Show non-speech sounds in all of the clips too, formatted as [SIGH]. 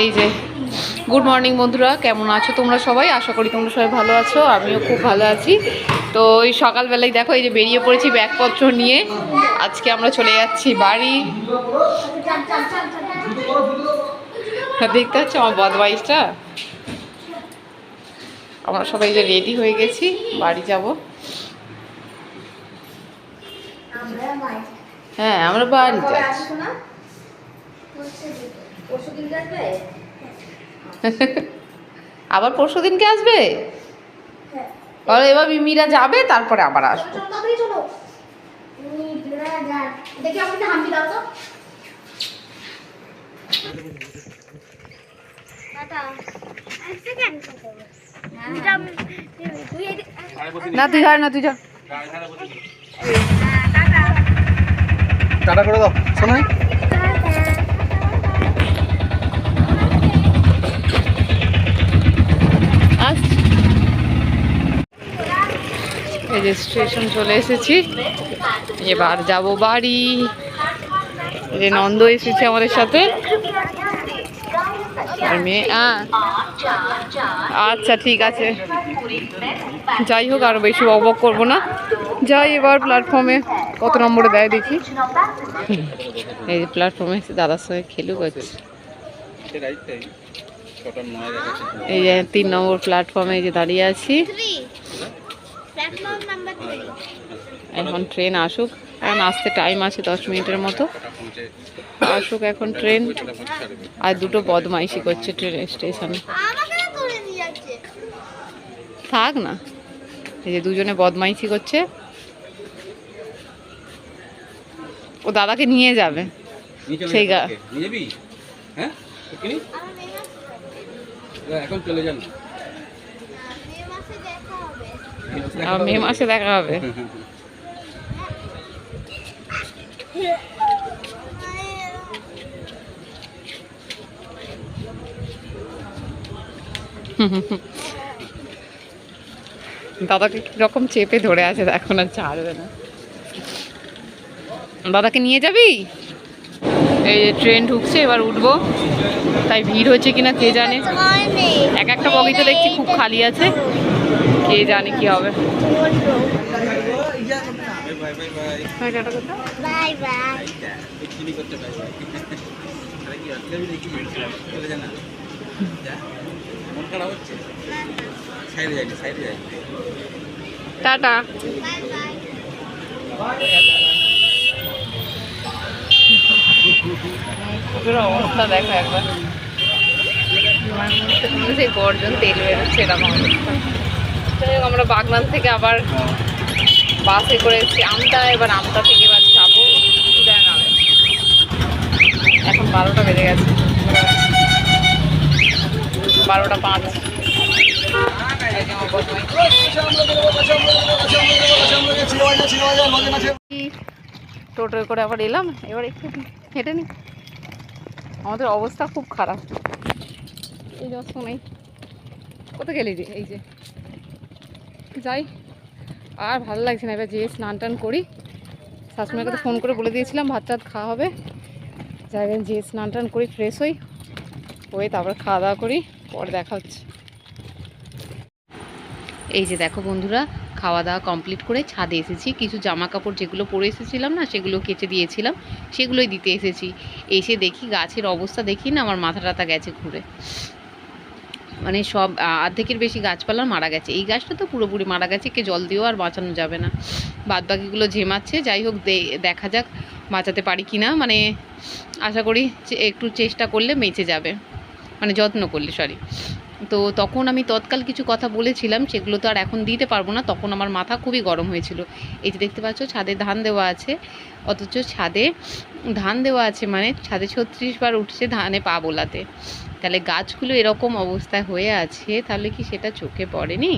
এই যে good morning বন্ধুরা, কেমন আছো তোমরা সবাই? আশা করি তোমরা সবাই ভালো আছো, আমিও খুব ভালো আছি। তো ওই সকালবেলায় দেখো, এই যে বেরিয়ে পড়েছি ব্যাগপত্র নিয়ে। আজকে আমরা চলে যাচ্ছি বাড়ি। দেখতে পাচ্ছ আমার বদমাইশটা? আমরা সবাই যে রেডি হয়ে গেছি, বাড়ি যাব। হ্যাঁ আমরা বাড়ি যাচ্ছি [LAUGHS] আবার পরশু দিনকে আসবে আর এবার মিমিরা যাবে তারপরে আবার আসবে। তো। না তুই ধর না তুই ধর টাটা। করে দাও। শোনাই আসছি এই যে স্টেশন চলে এসেছি। এবার যাব বাড়ি। এই যে নন্দ এসেছে আমাদের সাথে। আর মেয়ে হ্যাঁ আচ্ছা ঠিক আছে। যাই হোক আরও বেশি বক করব না। যাই এবার প্ল্যাটফর্মে কত নম্বরে দেয় দেখি। এই যে প্ল্যাটফর্মে এসে দাদার সঙ্গে খেলু করছে এই যে তিন নম্বর প্ল্যাটফর্মে এই যে দাঁড়িয়ে আছি। এখন ট্রেন আসুক। এখন আসতে টাইম আছে দশ মিনিটের মতো। আসুক এখন ট্রেন। আর দুটো বদমাইশি করছে ট্রেন স্টেশনে। থাক না। এই যে দুজনে বদমাইশি করছে। ও দাদাকে নিয়ে যাবে। সেই গা- হ্যাঁ? এখন চলে যান আর মে মাসে দেখা হবে দাদাকে কীরকম চেপে ধরে আছে এখন আর ছাড়বে না। দাদাকে নিয়ে যাবি? এই যে ট্রেন ঢুকছে এবার উঠবো। তাই ভিড় হচ্ছে কিনা কে জানে। এক একটা বগিতে দেখছি খুব খালি আছে। কে জানে কি হবে। টাটা। অবস্থা দেখো একবার। সেই গর্জন তেল বেরোচ্ছে এরকম অবস্থা। যাই হোক, আমরা বাগনান থেকে আবার বাসে করে এসেছি। আমতা, এবার আমতা থেকে এবার যাব এখন বারোটা বেজে গেছে। বারোটা পাঁচ। টোটোয় করে আবার এলাম। এবার একটু হেঁটে নি। আমাদের অবস্থা খুব খারাপ। এই যে নেই কোথায় গেলি রে? এই যে। যাই, আর ভালো লাগছে না। এবার যেয়ে স্নান টান করি। শাশুড়িমাকে তো ফোন করে বলে দিয়েছিলাম, ভাত টাত খাওয়া হবে। জায়গায় যেয়ে স্নান টান করি ফ্রেশ হই। হয়ে তারপর খাওয়া দাওয়া করি, পরে দেখা হচ্ছে। এই যে দেখো বন্ধুরা, খাওয়া দাওয়া কমপ্লিট করে ছাদে এসেছি। কিছু জামা কাপড় যেগুলো পরে এসেছিলাম না, সেগুলো কেচে দিয়েছিলাম, সেগুলোই দিতে এসেছি। এসে দেখি গাছের অবস্থা দেখি না, আমার মাথা টাথা গেছে ঘুরে। মানে সব অর্ধেকের বেশি গাছপালা মারা গেছে। এই গাছটা তো পুরোপুরি মারা গেছে, কে জল দিয়েও আর বাঁচানো যাবে না। বাদ বাকিগুলো ঝেমাচ্ছে, যাই হোক দেখা যাক বাঁচাতে পারি কি না মানে আশা করি একটু চেষ্টা করলে বেঁচে যাবে। মানে যত্ন করলে সরি তো তখন আমি তৎকাল কিছু কথা বলেছিলাম, সেগুলো তো আর এখন দিতে পারব না। তখন আমার মাথা খুবই গরম হয়েছিল। এই যে দেখতে পাচ্ছ, ছাদে ধান দেওয়া আছে। অথচ ছাদে ধান দেওয়া আছে মানে ছাদে ছত্রিশ বার উঠছে ধানে পা বোলাতে। তাহলে গাছগুলো এরকম অবস্থায় হয়ে আছে, তাহলে কি সেটা চোখে পড়েনি?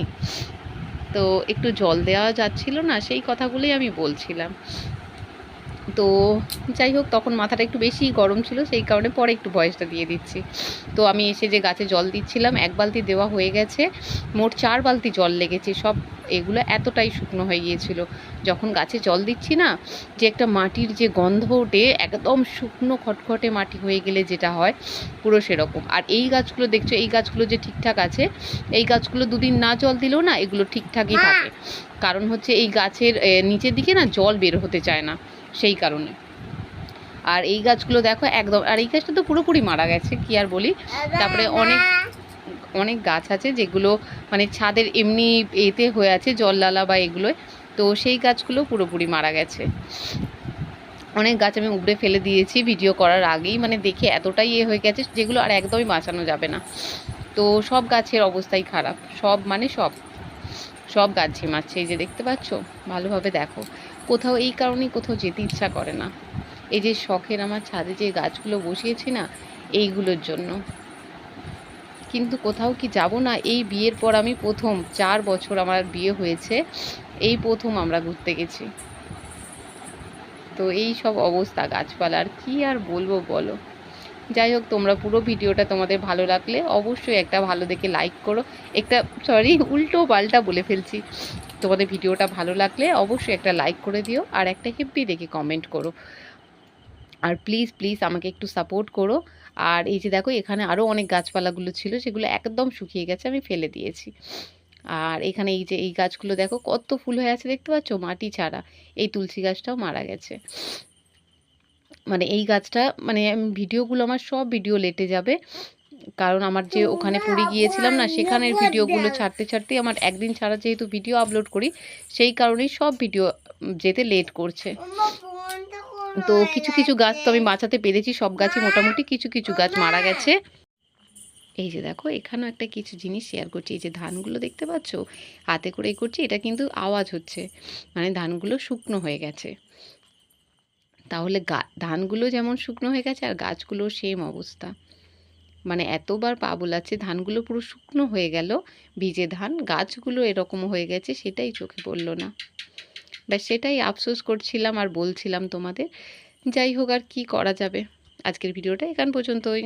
তো একটু জল দেওয়া যাচ্ছিল না, সেই কথাগুলোই আমি বলছিলাম। তো যাই হোক তখন মাথাটা একটু বেশি গরম ছিল সেই কারণে পরে একটু ভয়েসটা দিয়ে দিচ্ছি। তো আমি এসে যে গাছে জল দিচ্ছিলাম এক বালতি দেওয়া হয়ে গেছে। মোট চার বালতি জল লেগেছে সব এগুলো এতটাই শুকনো হয়ে গিয়েছিল। যখন গাছে জল দিচ্ছি না যে একটা মাটির যে গন্ধ ওঠে একদম শুকনো খটখটে মাটি হয়ে গেলে যেটা হয় পুরো সেরকম। আর এই গাছগুলো দেখছ এই গাছগুলো যে ঠিকঠাক আছে এই গাছগুলো দুদিন না জল দিলেও না এগুলো ঠিকঠাকই থাকে। কারণ হচ্ছে এই গাছের নিচের দিকে না জল বের হতে চায় না। সেই কারণে। আর এই গাছগুলো দেখো একদম, আর এই গাছটা তো পুরোপুরি মারা গেছে, কি আর বলি? তারপরে অনেক অনেক গাছ আছে যেগুলো মানে ছাদের এমনি এতে হয়ে আছে জললালা বা এগুলোয় তো সেই গাছগুলো পুরোপুরি মারা গেছে। অনেক গাছ আমি উপড়ে ফেলে দিয়েছি ভিডিও করার আগেই মানে দেখে এতটাই ইয়ে হয়ে গেছে যেগুলো আর একদমই বাঁচানো যাবে না। তো সব গাছের অবস্থাই খারাপ, সব মানে সব সব গাছ ঝিমাচ্ছে, এই যে দেখতে পাচ্ছ? ভালোভাবে দেখো। কোথাও এই কারণেই কোথাও যেতে ইচ্ছা করে না। এই যে শখের আমার ছাদে যে গাছগুলো বসিয়েছি না, এইগুলোর জন্য। কিন্তু কোথাও কি যাব না? এই বিয়ের পর আমি প্রথম চার বছর আমার বিয়ে হয়েছে, এই প্রথম আমরা ঘুরতে গেছি। তো এই সব অবস্থা গাছপালার কি আর বলব বলো? যাই হোক, তোমরা পুরো ভিডিওটা তোমাদের ভালো লাগলে অবশ্যই একটা ভালো দেখে লাইক করো। একটা সরি উল্টো পাল্টা বলে ফেলছি। তোমাদের ভিডিওটা ভালো লাগলে অবশ্যই একটা লাইক করে দিও আর একটা হেব্বি দেখে কমেন্ট করো। আর প্লিজ প্লিজ আমাকে একটু সাপোর্ট করো। আর এই যে দেখো, এখানে আরও অনেক গাছপালাগুলো ছিল, সেগুলো একদম শুকিয়ে গেছে, আমি ফেলে দিয়েছি। আর এখানে এই যে এই গাছগুলো দেখো, কত ফুল হয়ে আছে দেখতে পাচ্ছ? মাটি ছাড়া। এই তুলসী গাছটাও মারা গেছে। মানে এই গাছটা মানে ভিডিওগুলো, আমার সব ভিডিও লেটে যাবে। কারণ আমার যে ওখানে পুরী গিয়েছিলাম না সেখানের ভিডিওগুলো ছাড়তে ছাড়তেই আমার একদিন ছাড়া যেহেতু ভিডিও আপলোড করি সেই কারণেই সব ভিডিও যেতে লেট করছে। তো কিছু কিছু গাছ তো আমি বাঁচাতে পেরেছি সব গাছই মোটামুটি কিছু কিছু গাছ মারা গেছে। এই যে দেখো এখানেও একটা কিছু জিনিস শেয়ার করছি এই যে ধানগুলো দেখতে পাচ্ছ? হাতে করে এই করছি এটা কিন্তু আওয়াজ হচ্ছে মানে ধানগুলো শুকনো হয়ে গেছে। তাহলে গা ধানগুলো যেমন শুকনো হয়ে গেছে আর গাছগুলো সেম অবস্থা। মানে এতবার পা বোলাচ্ছে ধানগুলো পুরো শুকনো হয়ে গেল। ভিজে ধান, গাছগুলো এরকম হয়ে গেছে, সেটাই চোখে পড়ল না। ব্যাস, সেটাই আফসোস করছিলাম আর বলছিলাম তোমাদের। যাই হোক, আর কী করা যাবে? আজকের ভিডিওটা এখান পর্যন্তই।